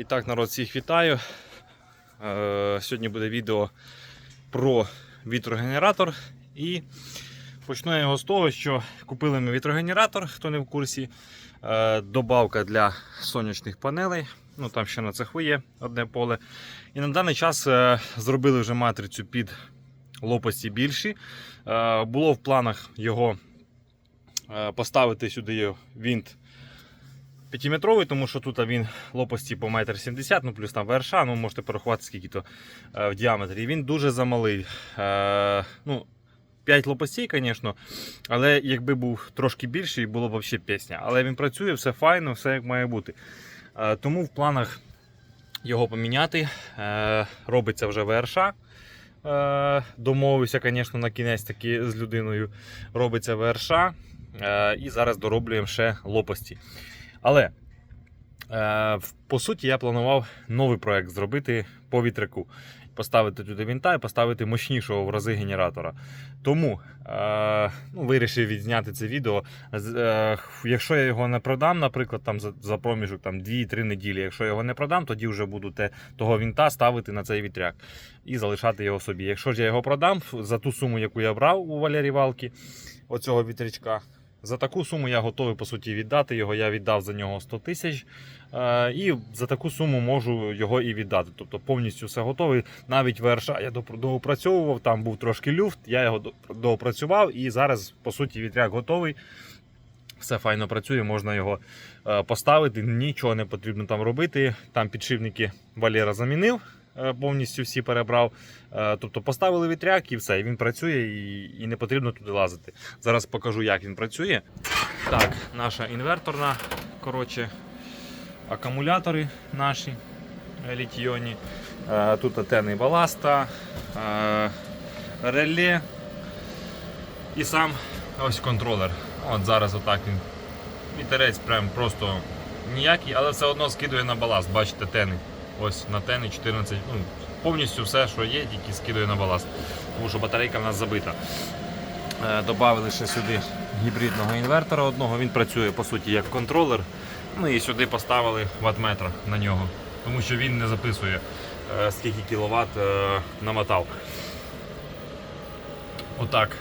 І так, народ, всіх вітаю. Е, Сьогодні буде відео про вітрогенератор. І почну я його з того, що купили ми вітрогенератор, хто не в курсі. Е, Добавка для сонячних панелей. Ну там ще на цеху є одне поле. І на даний час е, зробили вже матрицю під лопасті більші. Було в планах його поставити сюди вінт 5-метровий, тому що тут він лопасті по 1,70 м, ну плюс там ВРШ, ну можете порахувати скільки то е, в діаметрі. Він дуже замалий. Е, ну, 5 лопастей, звісно, але якби був трошки більший, було б взагалі пісня. Але він працює, все файно, все як має бути. Е, тому в планах його поміняти. Е, робиться вже ВРШ. Е, домовився, звісно, на кінець таки з людиною. Робиться ВРШ. Е, і зараз дороблюємо ще лопасті. Але е, по суті я планував новий проект зробити по вітряку. Поставити туди вінта і поставити мощнішого в рази генератора. Тому е, ну, вирішив відзняти це відео. Е, якщо я його не продам, наприклад, там за, за проміжок там, 2-3 неділі, якщо я його не продам, тоді вже буду те, того вінта ставити на цей вітряк і залишати його собі. Якщо ж я його продам за ту суму, яку я брав у Валерії Валки, оцього вітрячка, за таку суму я готовий по суті віддати його. Я віддав за нього 100 тисяч. Е, і за таку суму можу його і віддати. Тобто повністю все готовий. Навіть ВРШ я доопрацьовував, там був трошки люфт, я його доопрацював і зараз, по суті, вітряк готовий. Все файно працює, можна його е, поставити, нічого не потрібно там робити. Там підшипники Валера замінив, повністю всі перебрав. Е, Тобто поставили вітряк і все, і він працює і, і не потрібно туди лазити. Зараз покажу, як він працює. Так, наша інверторна, коротше, акумулятори наші е. Е, Тут антенни баласта, е, реле і сам ось контролер. От зараз отак він. Вітерець прям просто ніякий, але все одно скидує на баласт. Бачите, тени. Ось на тени 14. Ну, повністю все, що є, тільки скидує на баласт. Тому що батарейка в нас забита. Е, Добавили ще сюди гібридного інвертора одного. Він працює по суті як контролер. Ну і сюди поставили ватметр на нього, тому що він не записує е, скільки кіловат е, намотав. Отак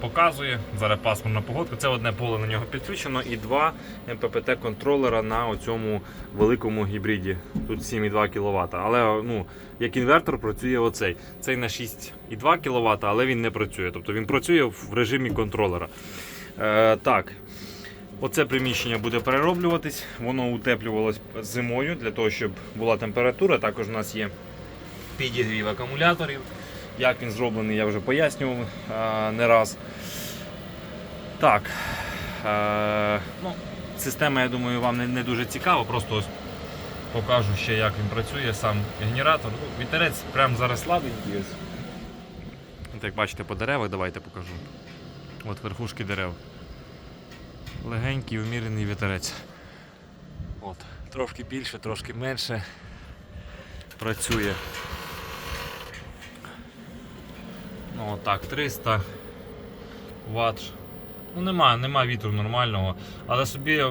показує. Зараз пасмурна погодка. Це одне поле на нього підключено і два МППТ контролера на цьому великому гібриді. Тут 7,2 кВт. Але ну, як інвертор працює оцей. Цей на 6,2 кВт, але він не працює. Тобто він працює в режимі контролера. Е, так. Оце приміщення буде перероблюватись, воно утеплювалось зимою для того, щоб була температура. Також у нас є підігрів акумуляторів. Як він зроблений, я вже пояснював е, не раз. Так. Е, ну, система, я думаю, вам не, не дуже цікава, просто ось покажу ще, як він працює, сам генератор. Ну, вітерець прямо зараз слабенький. Ось. От як бачите по деревах, давайте покажу. От верхушки дерев. Легенький, умірений вітерець. От. Трошки більше, трошки менше. Працює. Ну отак, 300 Вт. Ну нема, нема вітру нормального, але собі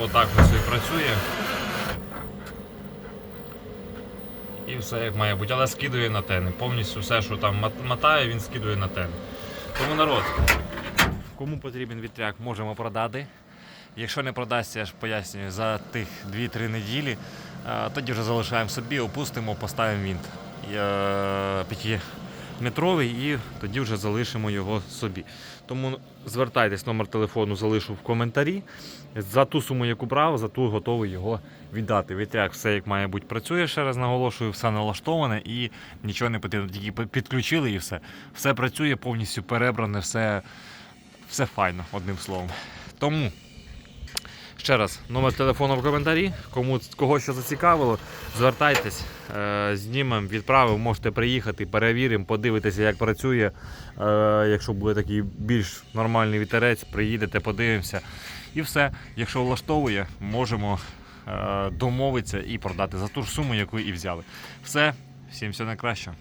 отак ось і працює. І все як має бути, але скидує на тени. Повністю все, що там мотає, він скидує на тени. Тому народ, кому потрібен вітряк, можемо продати. Якщо не продасться, я ж пояснюю, за тих 2-3 неділі, е, тоді вже залишаємо собі, опустимо, поставимо вінт. Е, П'ятиметровий і тоді вже залишимо його собі. Тому звертайтесь, номер телефону залишу в коментарі. За ту суму, яку брав, за ту готовий його віддати. Вітряк все як має бути працює, ще раз наголошую, все налаштоване і нічого не потрібно. Тільки підключили і все. Все працює, повністю перебране, все, все файно, одним словом. Тому. Ще раз, номер телефону в коментарі. Кому кого що зацікавило, звертайтесь, е, знімемо, відправимо, можете приїхати, перевіримо, подивитися, як працює. Е, якщо буде такий більш нормальний вітерець, приїдете, подивимося. І все. Якщо влаштовує, можемо е, домовитися і продати за ту ж суму, яку і взяли. Все, всім все найкраще.